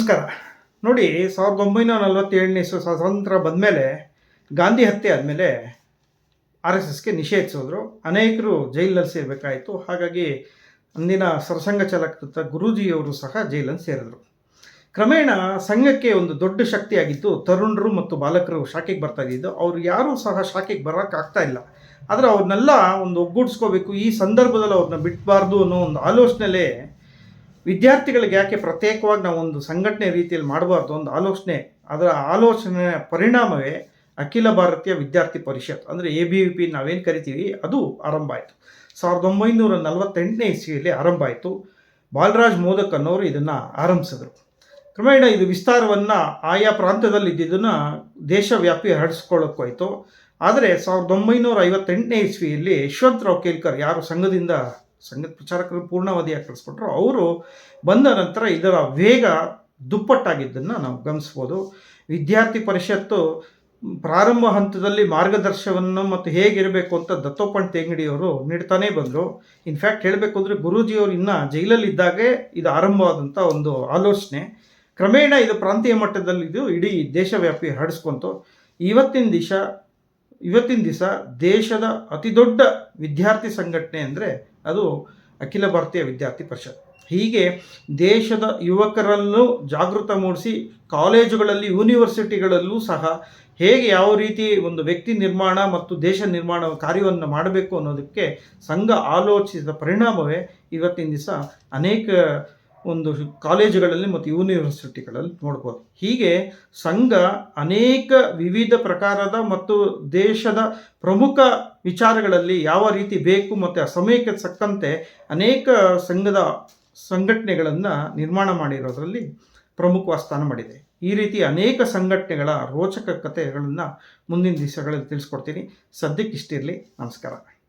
ನಮಸ್ಕಾರ. ನೋಡಿ, ಸಾವಿರದ ಒಂಬೈನೂರ ನಲವತ್ತೇಳನೇ ಸ್ವಾತಂತ್ರ್ಯ ಬಂದಮೇಲೆ ಗಾಂಧಿ ಹತ್ಯೆ ಆದಮೇಲೆ ಆರ್ ಎಸ್ ಎಸ್ಗೆ ನಿಷೇಧಿಸಿದ್ರು ಅನೇಕರು ಜೈಲಲ್ಲಿ ಸೇರಬೇಕಾಯಿತು. ಹಾಗಾಗಿ ಅಂದಿನ ಸರಸಂಘ ಚಾಲಕ ಗುರೂಜಿಯವರು ಸಹ ಜೈಲಲ್ಲಿ ಸೇರಿದ್ರು. ಕ್ರಮೇಣ ಸಂಘಕ್ಕೆ ಒಂದು ದೊಡ್ಡ ಶಕ್ತಿಯಾಗಿದ್ದು ತರುಣರು ಮತ್ತು ಬಾಲಕರು ಶಾಖೆಗೆ ಬರ್ತಾ ಇದ್ದಿದ್ದು. ಅವ್ರು ಯಾರೂ ಸಹ ಶಾಖೆಗೆ ಬರೋಕ್ಕಾಗ್ತಾ ಇಲ್ಲ. ಆದರೆ ಅವ್ರನ್ನೆಲ್ಲ ಒಂದು ಒಗ್ಗೂಡಿಸ್ಕೋಬೇಕು. ಈ ಸಂದರ್ಭದಲ್ಲಿ ಅವ್ರನ್ನ ಬಿಡಬಾರ್ದು ಅನ್ನೋ ಒಂದು ಆಲೋಚನೆಯಲ್ಲೇ ವಿದ್ಯಾರ್ಥಿಗಳಿಗೆ ಯಾಕೆ ಪ್ರತ್ಯೇಕವಾಗಿ ನಾವು ಒಂದು ಸಂಘಟನೆ ರೀತಿಯಲ್ಲಿ ಮಾಡಬಾರ್ದು ಒಂದು ಆಲೋಚನೆ, ಅದರ ಆಲೋಚನೆ ಪರಿಣಾಮವೇ ಅಖಿಲ ಭಾರತೀಯ ವಿದ್ಯಾರ್ಥಿ ಪರಿಷತ್. ಅಂದರೆ ಎ ಬಿ ವಿ ಪಿ ನಾವೇನು ಕರಿತೀವಿ? ಅದು ಆರಂಭ ಆಯಿತು. ಸಾವಿರದ ಒಂಬೈನೂರ ನಲವತ್ತೆಂಟನೇ ಇಸ್ವಿಯಲ್ಲಿ ಆರಂಭ ಆಯಿತು. ಬಾಲರಾಜ್ ಮೋದಕ್ ಅನ್ನೋರು ಇದನ್ನು ಆರಂಭಿಸಿದರು. ಕ್ರಮೇಣ ಇದು ವಿಸ್ತಾರವನ್ನು ಆಯಾ ಪ್ರಾಂತ್ಯದಲ್ಲಿ ಇದ್ದಿದ್ದನ್ನು ದೇಶವ್ಯಾಪಿ ಹರಡಿಸ್ಕೊಳ್ಳೋಕ್ಕೋಯ್ತು ಆದರೆ ಸಾವಿರದ ಒಂಬೈನೂರ ಐವತ್ತೆಂಟನೇ ಇಸ್ವಿಯಲ್ಲಿ ಯಶವಂತರಾವ್ ಕೇಲ್ಕರ್ ಯಾರು ಸಂಘದಿಂದ ಸಂಗೀತ ಪ್ರಚಾರಕರು ಪೂರ್ಣಾವಧಿಯಾಗಿ ಕಳಿಸ್ಕೊಟ್ರು ಅವರು ಬಂದ ನಂತರ ಇದರ ವೇಗ ದುಪ್ಪಟ್ಟಾಗಿದ್ದನ್ನು ನಾವು ಗಮನಿಸ್ಬೋದು. ವಿದ್ಯಾರ್ಥಿ ಪರಿಷತ್ತು ಪ್ರಾರಂಭ ಹಂತದಲ್ಲಿ ಮಾರ್ಗದರ್ಶನವನ್ನು ಮತ್ತು ಹೇಗಿರಬೇಕು ಅಂತ ದತ್ತೋಪಣ್ ತೇಂಗಡಿಯವರು ನೀಡ್ತಾನೇ ಬಂದರು. ಇನ್ಫ್ಯಾಕ್ಟ್ ಹೇಳಬೇಕು ಅಂದರೆ ಗುರೂಜಿಯವರು ಇನ್ನೂ ಜೈಲಲ್ಲಿದ್ದಾಗೆ ಇದು ಆರಂಭವಾದಂಥ ಒಂದು ಆಲೋಚನೆ. ಕ್ರಮೇಣ ಇದು ಪ್ರಾಂತೀಯ ಮಟ್ಟದಲ್ಲಿ ಇದು ಇಡೀ ದೇಶವ್ಯಾಪಿ ಹರಡಿಸ್ಕೊಂತು. ಇವತ್ತಿನ ದಿಶ, ಇವತ್ತಿನ ದಿವಸ ದೇಶದ ಅತಿದೊಡ್ಡ ವಿದ್ಯಾರ್ಥಿ ಸಂಘಟನೆ ಅಂದರೆ ಅದು ಅಖಿಲ ಭಾರತೀಯ ವಿದ್ಯಾರ್ಥಿ ಪರಿಷತ್. ಹೀಗೆ ದೇಶದ ಯುವಕರನ್ನು ಜಾಗೃತ ಮೂಡಿಸಿ ಕಾಲೇಜುಗಳಲ್ಲಿ, ಯೂನಿವರ್ಸಿಟಿಗಳಲ್ಲೂ ಸಹ ಹೇಗೆ ಯಾವ ರೀತಿ ಒಂದು ವ್ಯಕ್ತಿ ನಿರ್ಮಾಣ ಮತ್ತು ದೇಶ ನಿರ್ಮಾಣ ಕಾರ್ಯವನ್ನು ಮಾಡಬೇಕು ಅನ್ನೋದಕ್ಕೆ ಸಂಘ ಆಲೋಚಿಸಿದ ಪರಿಣಾಮವೇ ಇವತ್ತಿನ ದಿವಸ ಅನೇಕ ಒಂದು ಕಾಲೇಜುಗಳಲ್ಲಿ ಮತ್ತು ಯೂನಿವರ್ಸಿಟಿಗಳಲ್ಲಿ ನೋಡ್ಬೋದು. ಹೀಗೆ ಸಂಘ ಅನೇಕ ವಿವಿಧ ಪ್ರಕಾರದ ಮತ್ತು ದೇಶದ ಪ್ರಮುಖ ವಿಚಾರಗಳಲ್ಲಿ ಯಾವ ರೀತಿ ಬೇಕು ಮತ್ತು ಆ ಸಮಯಕ್ಕೆ ತಕ್ಕಂತೆ ಅನೇಕ ಸಂಘದ ಸಂಘಟನೆಗಳನ್ನು ನಿರ್ಮಾಣ ಮಾಡಿರೋದರಲ್ಲಿ ಪ್ರಮುಖವಾದ ಸ್ಥಾನ ಮಾಡಿದೆ. ಈ ರೀತಿ ಅನೇಕ ಸಂಘಟನೆಗಳ ರೋಚಕ ಕಥೆಗಳನ್ನು ಮುಂದಿನ ದಿವಸಗಳಲ್ಲಿ ತಿಳಿಸ್ಕೊಡ್ತೀನಿ. ಸದ್ಯಕ್ಕೆ ಇಷ್ಟಿರಲಿ. ನಮಸ್ಕಾರ.